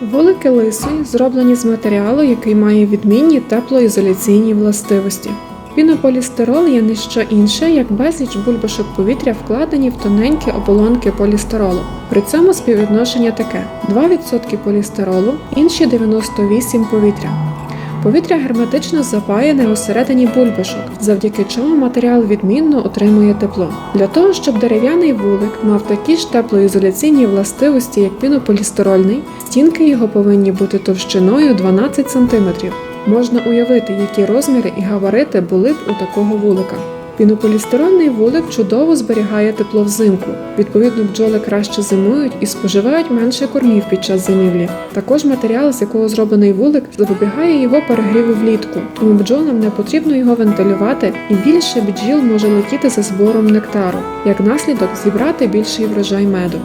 Вулики лисої зроблені з матеріалу, який має відмінні теплоізоляційні властивості. Пінополістирол є не що інше, як безліч бульбашок повітря вкладені в тоненькі оболонки полістиролу. При цьому співвідношення таке: 2% полістиролу, інші 98 повітря. Повітря герметично запаяне усередині бульбашок, завдяки чому матеріал відмінно отримує тепло. Для того, щоб дерев'яний вулик мав такі ж теплоізоляційні властивості, як пінополістирольний, стінки його повинні бути товщиною 12 см. Можна уявити, які розміри і габарити були б у такого вулика. Пінополістирольний вулик чудово зберігає тепло взимку. Відповідно, бджоли краще зимують і споживають менше кормів під час зимівлі. Також матеріал, з якого зроблений вулик, запобігає його перегріву влітку, тому бджолам не потрібно його вентилювати, і більше бджіл може летіти за збором нектару, як наслідок зібрати більший врожай меду.